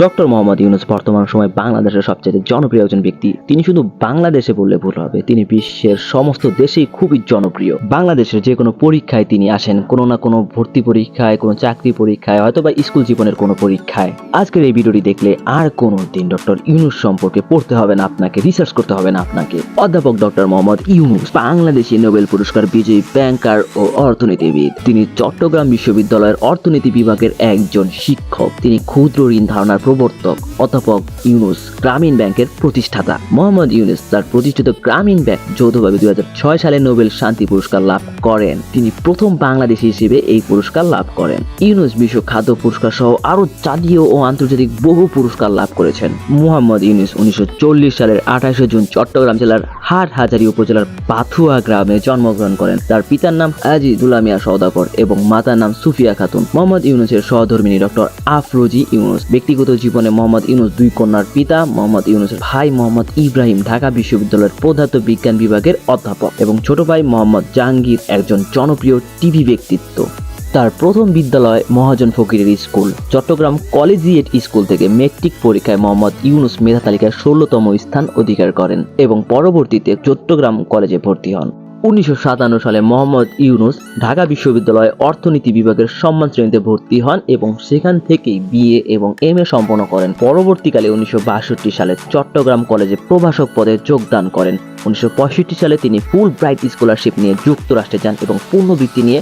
Doctor Mohammad Yunus বর্তমান সময় বাংলাদেশের সবচেয়ে জনপ্রিয় একজন ব্যক্তি। তিনি শুধু বাংলাদেশে বললে ভুল হবে, তিনি বিশ্বের সমস্ত দেশেই খুবই জনপ্রিয়। বাংলাদেশের যে কোনো পরীক্ষায় তিনি আসেন, কোনো না কোনো ভর্তি পরীক্ষায়, কোনো চাকরি পরীক্ষায় হয়তো বা স্কুল জীবনের কোনো পরীক্ষায়। আজকের এই ভিডিওটি দেখলে আর কোনো দিন ডক্টর ইউনুস সম্পর্কে পড়তে হবে না আপনাকে রিসার্চ করতে হবে না আপনাকে। অধ্যাপক ডক্টর মোহাম্মদ ইউনুস, বাংলাদেশি নোবেল পুরস্কার বিজয়ী ব্যাংকার ও অর্থনীতিবিদ। তিনি চট্টগ্রাম বিশ্ববিদ্যালয়ের অর্থনীতি বিভাগের একজন শিক্ষক। তিনি ক্ষুদ্র ঋণ ধারণার প্রবর্তক অধ্যাপক ইউনুস গ্রামীণ ব্যাংকের প্রতিষ্ঠাতা। মোহাম্মদ ইউনুস তার প্রতিষ্ঠিত গ্রামীণ ব্যাংক যৌথভাবে দুই হাজার ছয় সালে নোবেল শান্তি পুরস্কার লাভ করেন। তিনি প্রথম বাংলাদেশি হিসেবে এই পুরস্কার লাভ করেন। ইউনুস বিশ্ব খাদ্য পুরস্কার সহ আরও জাতীয় ও আন্তর্জাতিক বহু পুরস্কার লাভ করেছেন। মোহাম্মদ ইউনুস উনিশশো চল্লিশ সালের আঠাশে জুন চট্টগ্রাম জেলার হাট হাটহাজারী উপজেলার পাথুয়া গ্রামে জন্মগ্রহণ করেন। তার পিতার নাম আজি দুলামিয়া সওদাগর এবং মাতার নাম সুফিয়া খাতুন। মোহাম্মদ ইউনুসের সহধর্মিনী ডক্টর আফরোজি ইউনুস। ব্যক্তিগত জীবনে মোহাম্মদ ইউনুস দুই কন্যার পিতা, মোহাম্মদ ইউনুসের ভাই মোহাম্মদ ইব্রাহিম ঢাকা বিশ্ববিদ্যালয়ের পদার্থ বিজ্ঞান বিভাগের অধ্যাপক এবং ছোট ভাই মোহাম্মদ জাহাঙ্গীর একজন জনপ্রিয় টিভি ব্যক্তিত্ব। তার প্রথম বিদ্যালয় মহাজন ফকিরের স্কুল। চট্টগ্রাম কলেজিয়েট স্কুল থেকে মেট্রিক পরীক্ষায় মোহাম্মদ ইউনুস মেধা তালিকায় ষোলোতম স্থান অধিকার করেন এবং পরবর্তীতে চট্টগ্রাম কলেজে ভর্তি হন। উনিশশো সাতান্ন সালে মোহাম্মদ ইউনুস ঢাকা বিশ্ববিদ্যালয়ে অর্থনীতি বিভাগের সম্মান শ্রেণীতে ভর্তি হন এবং সেখান থেকেই বিএ এবং এম এ সম্পন্ন করেন। পরবর্তীকালে উনিশশো বাষট্টি সালে চট্টগ্রাম কলেজে প্রভাষক পদে যোগদান করেন। উনিশশো পঁয়ষট্টি সালে তিনি ফুল ব্রাইট স্কলারশিপ নিয়ে যুক্তরাষ্ট্রে যান এবং পূর্ণবৃত্তি নিয়ে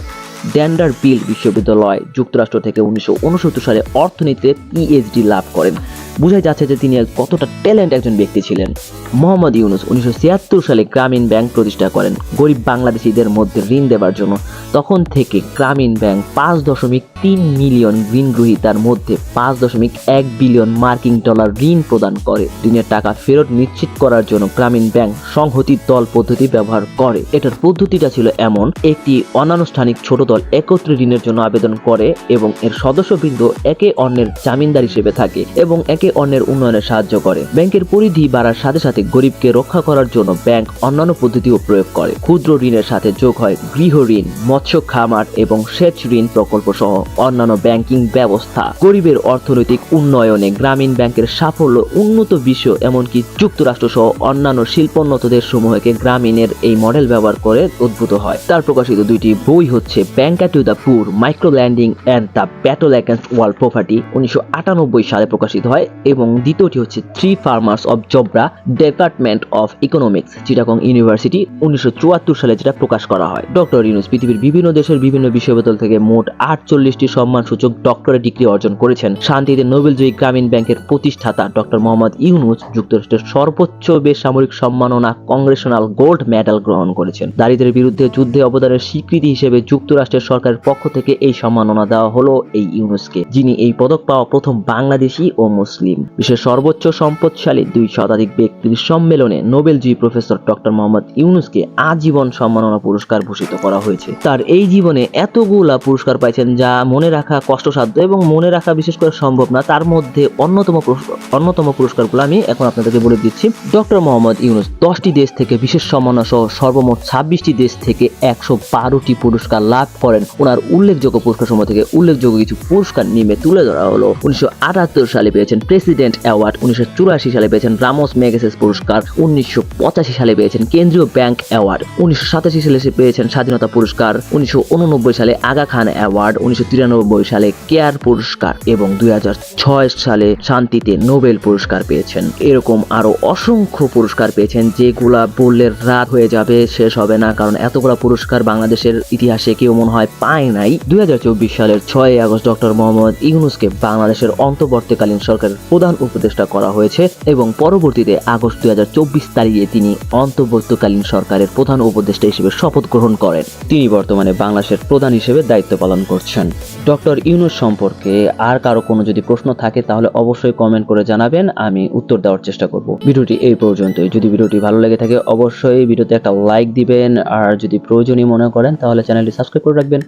ড্যান্ডার বিল বিশ্ববিদ্যালয় যুক্তরাষ্ট্র থেকে উনিশশো উনসত্তর সালে অর্থনীতিতে পিএইচডি লাভ করেন। বোঝাই যাচ্ছে যে তিনি কতটা ট্যালেন্ট একজন ব্যক্তি ছিলেন। মোহাম্মদ ইউনুস উনিশশো ছিয়াত্তর সালে গ্রামীণ ব্যাংক প্রতিষ্ঠা করেন। গরিব বাংলাদেশিদের মধ্যে ঋণ দেওয়ার জন্য। তখন থেকে গ্রামীণ ব্যাংক পাঁচ দশমিক তিন মিলিয়ন ঋণ গ্রহীতার মধ্যে পাঁচ দশমিক এক বিলিয়ন মার্কিন ডলার ঋণ প্রদান করে। ঋণের টাকা ফেরত নিশ্চিত করার জন্য গ্রামীণ ব্যাংক সংহতি দল পদ্ধতি ব্যবহার করে। এটার পদ্ধতিটা ছিল এমন, একটি অনানুষ্ঠানিক ছোট দল একত্রে ঋণের জন্য আবেদন করে এবং এর সদস্যবৃন্দ একে অন্যের জামিনদার হিসেবে থাকে এবং একে অন্যের উন্নয়নে সাহায্য করে। ব্যাংকের পরিধি বাড়ার সাথে সাথে গরিবকে রক্ষা করার জন্য ব্যাংক অন্যান্য পদ্ধতিও প্রয়োগ করে। ক্ষুদ্র ঋণের সাথে যোগ হয় গৃহ ঋণ, মৎস্য খামার এবং সেচ ঋণ প্রকল্প সহ অন্যান্য ব্যাংকিং ব্যবস্থা, গরিবের অর্থনৈতিক উন্নয়নে গ্রামীণ ব্যাংকের সাফল্য উন্নত বিশ্ব, এমনকি যুক্তরাষ্ট্র সহ অন্যান্য শিল্পোন্নত দেশ সমূহকে গ্রামীণের এই মডেল ব্যবহার করে উদ্ভূত হয়। তার প্রকাশিত দুইটি বই হচ্ছে banker to the poor micro lending and the battle against world property উনিশশো সালে প্রকাশিত হয়, এবং দ্বিতীয়টি হচ্ছে three farmers of Jobra department of economics Chittagong university উনিশশো চুয়াত্তর সালে যেটা প্রকাশ করা হয়। ডক্টর ইউনুস পৃথিবীর বিভিন্ন দেশের বিভিন্ন বিশ্ববিদ্যালয় থেকে মোট আটচল্লিশটি সম্মানসূচক ডক্টরেট ডিগ্রি অর্জন করেছেন। শান্তিতে নোবেলজয়ী গ্রামীণ ব্যাংকের প্রতিষ্ঠাতা ডক্টর মোহাম্মদ ইউনুস যুক্তরাষ্ট্রের সর্বোচ্চ বেসামরিক সম্মাননা কংগ্রেশনাল গোল্ড মেডাল গ্রহণ করেছেন। দারিদ্রের বিরুদ্ধে যুদ্ধে অবদানের স্বীকৃতি হিসেবে যুক্তরাষ্ট্রের সরকারের পক্ষ থেকে এই সম্মাননা দেওয়া হলো এই ইউনুসকে, যিনি এই পদক পাওয়া প্রথম বাংলাদেশি ও মুসলিম। বিশ্বের সর্বোচ্চ সম্পদশালী দুই শতাধিক ব্যক্তির সম্মেলনে নোবেলজয়ী প্রফেসর ডক্টর মোহাম্মদ ইউনুসকে আজীবন সম্মাননা পুরস্কার ভূষিত করা হয়েছে। তার এই জীবনে এতগুলা পুরস্কার পাইছেন যা মনে রাখা কষ্টসাধ্য এবং মনে রাখা বিশেষ করে সম্ভব না, তার মধ্যে অন্যতম অন্যতম পুরস্কারগুলো আমি এখন আপনাদেরকে বলে দিচ্ছি। ডক্টর মোহাম্মদ ইউনুস, দশটি দেশ থেকে, বিশেষ সম্মাননা সহ সর্বমোট ছাব্বিশটি দেশ থেকে একশো বারোটি পুরস্কার লাভ করেন। ওনার উল্লেখযোগ্য পুরস্কার সময় থেকে উল্লেখযোগ্য কিছু পুরস্কার নিমে তুলে ধরা হলো। উনিশশো আটাত্তর সালে পেয়েছেন প্রেসিডেন্ট অ্যাওয়ার্ড, উনিশশো চুরাশি সালে পেয়েছেন রামোস ম্যাগেসেস পুরস্কার, উনিশশো পঁচাশি সালে পেয়েছেন কেন্দ্রীয় ব্যাংক অ্যাওয়ার্ড, উনিশশো সাতাশি সালে পেয়েছেন স্বাধীনতা পুরস্কার, উনিশশো উননব্বই সালে আগা খান অ্যাওয়ার্ড, উনিশশো তিরানব্বই সালে কেয়ার পুরস্কার এবং দুই সালে শান্তিতে নোবেল পুরস্কার পেয়েছেন। এরকম আরও অসংখ্য পুরস্কার পেয়েছেন যেগুলা বললে রাত হয়ে যাবে, শেষ হবে না, কারণ এতগুলা পুরস্কার বাংলাদেশের ইতিহাসে কেউ মনে হয় পায় নাই। দুই হাজার চব্বিশ সালের ছয় আগস্ট ডক্টর মোহাম্মদ ইউনুসকে বাংলাদেশের অন্তর্বর্তীকালীন সরকারের প্রধান উপদেষ্টা করা হয়েছে এবং পরবর্তীতে আগস্ট দুই হাজার চব্বিশ তারিখে তিনি অন্তর্বর্তীকালীন সরকারের প্রধান উপদেষ্টা হিসেবে শপথ গ্রহণ করেন। তিনি বর্তমানে বাংলাদেশের প্রধান হিসেবে দায়িত্ব পালন করছেন। ডক্টর ইউনুস সম্পর্কে আর কারও কোনো যদি প্রশ্ন থাকে, তাহলে অবশ্যই কমেন্ট করে জানাবেন, আমি উত্তর দেওয়ার চেষ্টা করব। ভিডিওটি এই পর্যন্তই। যদি ভিডিওটি ভালো লেগে থাকে, অবশ্যই ভিডিওতে একটা লাইক দিবেন, আর যদি প্রয়োজনীয় মনে করেন, তাহলে চ্যানেলটি সাবস্ক্রাইব করে রাখবেন।